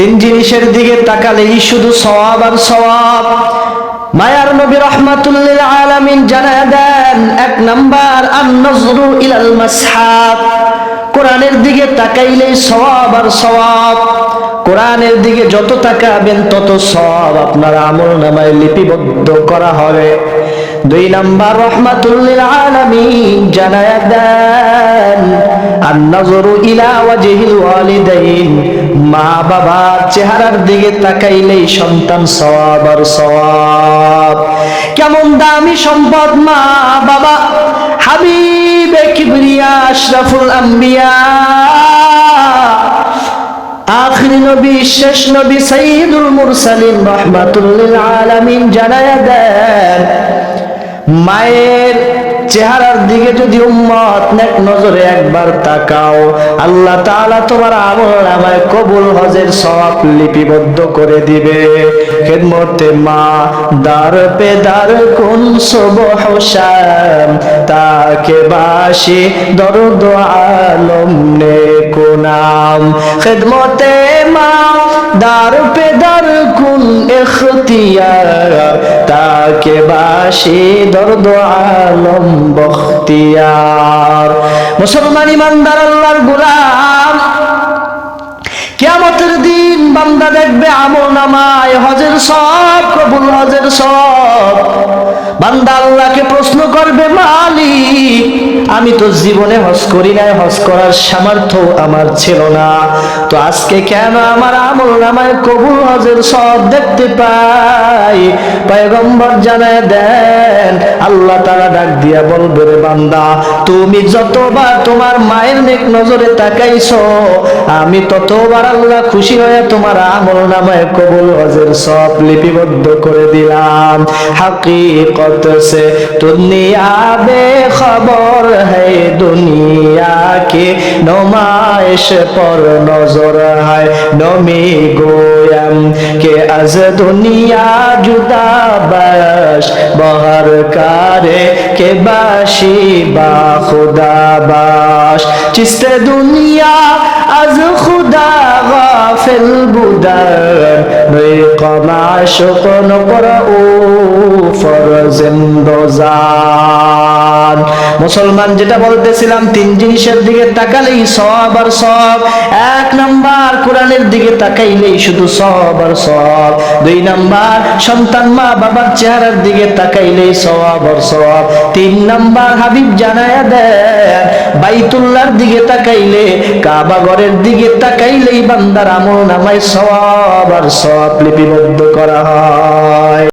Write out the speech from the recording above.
তিন জিনিসের দিকে তাকালেই শুধু সওয়াব আর সওয়াব। মায়ার নবী রহমাতুল্লিল আলামিন জানায় দেন, এক নাম্বার আন নজরু ইলাল মাসহাব। কোরআনের দিকে তাকাইলেই সওয়াব আর সওয়াব। কোরআনের দিকে যত তাকাবেন, তত সব আপনার আমল নামায় লিপিবদ্ধ করা হবে। দুই নাম্বার, রহমাতুল্লিল আলামিন জানায় দেন, আন-নাজরু ইলা ওয়াজহিল ওয়ালিদাইন। মা বাবার চেহারার দিকে তাকাইলেই সন্তান সওয়াব আর সওয়াব। কেমন দামি সম্পদ মা বাবা হাবিবে কিবরিয়া আশরাফুল আম্বিয়া। আখরি নবী, শেষ নবী সাইয়্যিদুল মুরসালিন রাহমাতুল্লিল আলামিন জানায়া দেন, মায়ের চেহারার দিকে যদি উম্মত নেক নজরে একবার তাকাও, আল্লাহ তাআলা তোমার আমল আমায় কবুল হজের সওয়াব লিপিবদ্ধ করে দিবে। খেদমতে মা, দার পে দার কোন সুবহ শাম, তাকে বাসি দরদ আলম নে কোনাম খেদমতে মা, দার পে ইখতিয়ার তাকে বাসি দরদ আলম বখতিয়ার। মুসলমান ইমানদার আল্লাহর গোলাম। কেমতের দিন বান্দা দেখবে আমল নামায় হজের সব, কবুল হজের সব। বান্দা আল্লাহকে প্রশ্ন করবে, মালিক আমি তো জীবনে হজ করি নাই, হজ করার সামর্থ্য আমার ছিল না। তো আজকে কেন আমার আমল নামায় কবুল হজের সব দেখতে পাই? পয়গম্বর জানায়, দেন আল্লাহ তারা ডাক দিয়া বলবে রে বান্দা, তুমি যতবার তোমার মায়ের নেক নজরে তাকাইছো, আমি ততবার আল্লাহ খুশি হয়ে তোমার আমল নামায় কবুল হজের সব লিপিবদ্ধ করে দিলাম। হাকিকত সে দুনিয়া বে খবর है दुनिया के नुमाइश पर नजर है नमी गोयम के अज दुनिया जुदा बश बहर कारे के बाशी बा खुदा बाश जिस दुनिया از خدا غافل بودن ریق معشق نقرأ فرزند زاد মুসলমান যেটা বলতেছিলাম, তিন জিনিসের দিকে তাকালেই সব আর সব। এক নাম্বার কোরআনের দিকে তাকাইলেই শুধু সব আর সব। দুই নাম্বার সন্তান মা বাবার চেহারার দিকে তাকাইলেই সব আর সব। তিন নাম্বার হাবিব জানায়া দেন, বাইতুল্লাহর দিকে তাকাইলে, কাবা ঘরের দিকে তাকাইলেই বান্দার আমল নামায় সব আর সব লিপিবদ্ধ করা হয়।